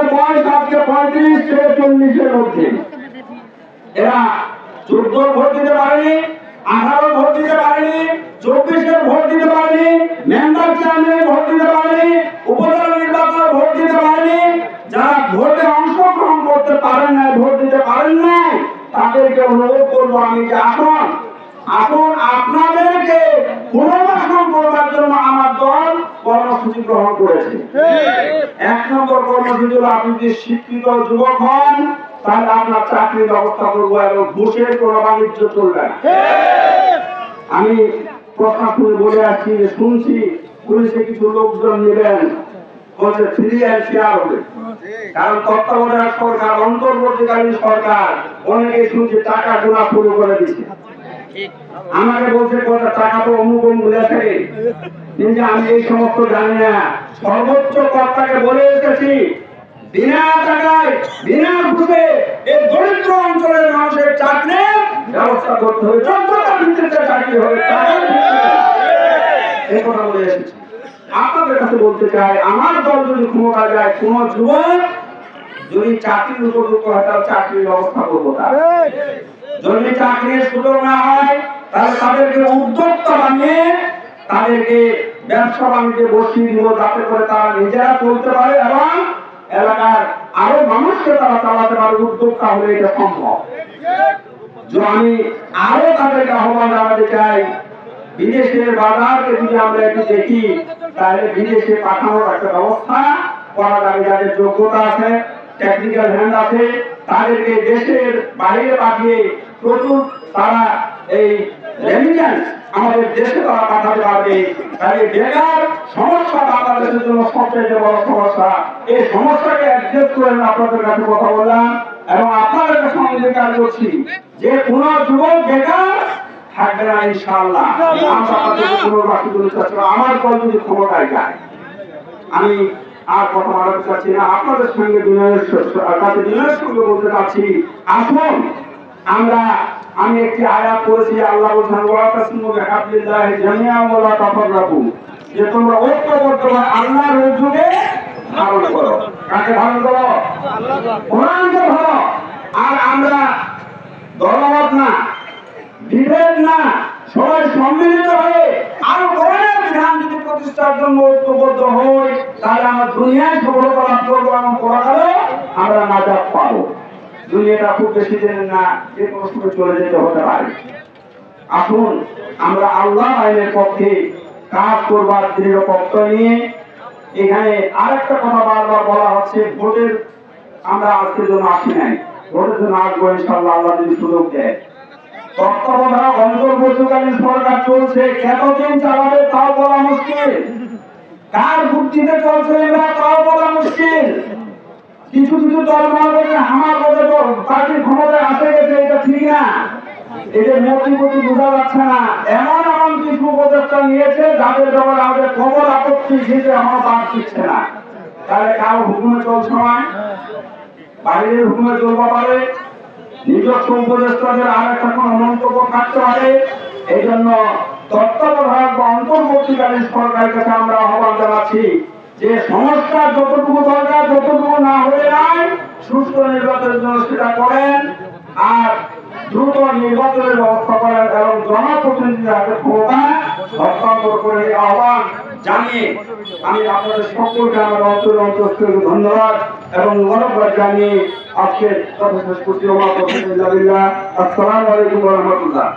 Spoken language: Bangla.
এদের বয়স আজকে পঁয়ত্রিশ থেকে চল্লিশের মধ্যে। এরা চোদ্দ ভোট দিতে পারেনি, আঠারো ভোট দিতে পারেনি, চব্বিশে ভোট দিতে পারেনি, মেম্বার চেয়ারম্যানে ভোট দিতে পারেনি, উপজেলা নির্বাচনে ভোট দিতে পারেনি। যারা ভোটে অংশগ্রহণ করতে পারেন না ভোট দিতে পারেন না তাদেরকে অনুরোধ করব আমি যে আসুন আসুন আপনাদেরকে পুনর্বাসন করবার জন্য আমার দল কর্মসূচি গ্রহণ করেছে। এক নম্বর কর্মসূচি হলো আপনি যদি শিক্ষিত যুবক হন তাহলে আপনার চাকরির ব্যবস্থা করব এবং ঘুষের কোনো বাণিজ্য চলবে না। আমি প্রশাসনে বলে আসছি যে শুনছি পুলিশে কিছু লোকজন নেবেন বলছে ফ্রি অ্যান্ড শেয়ার হবে। কারণ তত্ত্বাবধায়ক সরকার অন্তর্বর্তীকালীন সরকার অনেকে শুনছে টাকা গোনা শুরু করে দিচ্ছে আমাকে বলছে কথা টাকা তো অমুক অমুক লেখে কিন্তু আমি এই সমস্ত জানি না। সর্বোচ্চ কর্তাকে বলে এসেছি, বিনা টাকায়, বিনা ঘুষে এই দরিদ্র অঞ্চলের মানুষের চাকরির ব্যবস্থা করতে হবে। যোগ্যতা ভিত্তিতে চাকরি হবে এই কথা বলে এসেছি। আপনাদের কাছে বলতে চাই, আমার দল যদি ক্ষমতা যায়, কোন যুবক যদি চাকরির উপযুক্ত হয়, তাহলে চাকরির ব্যবস্থা করব তার। যদি চাকরির সুযোগ না হয়, তাহলে তাদেরকে উদ্যোক্তা বানিয়ে তাদেরকে ব্যবসা বাণিজ্যে বসিয়ে দিব, যাতে করে তারা নিজেরা চলতে পারে এবং এলাকার আরও মানুষকে তারা চালাতে পারে। উদ্যোক্তা হলে এটা সম্ভব। আমি আরও তাদেরকে আহ্বান জানাতে চাই, বিদেশের বাজারকে যদি আমরা একটু দেখি, তাহলে বিদেশে পাঠানোর একটা ব্যবস্থা করা যাবে। যাদের যোগ্যতা আছে টেকনিক্যাল হ্যান্ড আছে তাদেরকে দেশের বাইরে পাঠিয়ে প্রচুর তারা এই রেমিটেন্স আমাদের দেশে তারা পাঠাতে পারবে। তাহলে বেকার সমস্যা বাংলাদেশের জন্য সবচেয়ে বড় সমস্যা। এই সমস্যাকে অ্যাডজাস্ট করে আপনাদের কাছে কথা বললাম এবং আপনাদের কাছে অঙ্গীকার করছি। যে কোন যুবক বেকার থাকবে না ইনশাআল্লাহ। আমরা দল যদি ক্ষমতায় যায় আমি আর কথা বাড়াতে চাচ্ছি না। আপনাদের সঙ্গে বিনয়ের সঙ্গে বলতে চাচ্ছি, আসুন, আমরা, আমি একটি আয়াত করেছি আল্লাহ বলছেন যে তোমরা ঐক্যবদ্ধ হয়ে আল্লাহর হুকুমে ধারণ করো। কাকে ধারণ করো? ধরো। আর আমরা না না, সবাই সম্মিলিত হয়ে আর বিধান যদি প্রতিষ্ঠার জন্য ঐক্যবদ্ধ হই তাহলে আমরা দুনিয়ায় সফলতা লাভ করব এবং পরাকালে আমরা নাজাত পাবো। দুনিয়াটা খুব বেশি দিন না, যে কোনো চলে যেতে হতে পারে। আসুন, আমরা আল্লাহ আইনের পক্ষে কাজ করবার দৃঢ় পক্ষ নিয়ে এখানে আরেকটা কথা বারবার বলা হচ্ছে, ভোটের আমরা আজকের জন্য আসি নাই। ভোটের জন্য আসব ইনশাল্লাহ আল্লাহ যদি সুযোগ দেয়। তত্ত্বাবধায়ক অন্তর্বর্তীকালীন সরকার চলছে কতদিন চালাবে তাও বলা মুশকিল। কার বুদ্ধিতে চলছে এরা তাও বলা মুশকিল। কিছু কিছু দল মনে করে আমার তো পার্টির ক্ষমতায় আসে গেছে এটা ঠিক না। এদের মতিগতি বোঝা যাচ্ছে না। এমন এমন কিছু উপদেষ্টা নিয়েছে, যাদের আমাদের আপত্তি দিতে আমার বাদ দিচ্ছে না। তাহলে কারও হুকুমে চলছে না বাইরের হুকুমে পারে। নিজস্ব উপদেষ্টাদের আর একটা কোনো মন্তব্য থাকতে পারে। এই জন্য তত্ত্বাবধায়ক বা অন্তর্বর্তীকালীন সরকারের কাছে আমরা আহ্বান জানাচ্ছি যে সংস্কার যতটুকু দরকার, যতটুকু না হয়ে যায় সুস্থ নির্বাচনের জন্য সেটা করেন আর দ্রুত নির্বাচনের ব্যবস্থা করেন এবং জনপ্রতিনিধিদের ক্ষমতা হস্তান্তর করে আহ্বান জানিয়ে আমি আপনাদের সকলকে আমার অন্তর ধন্যবাদ এবং মনোভাব জানিয়ে আজকের কথা আলাইকুম রহমতুল্লাহ।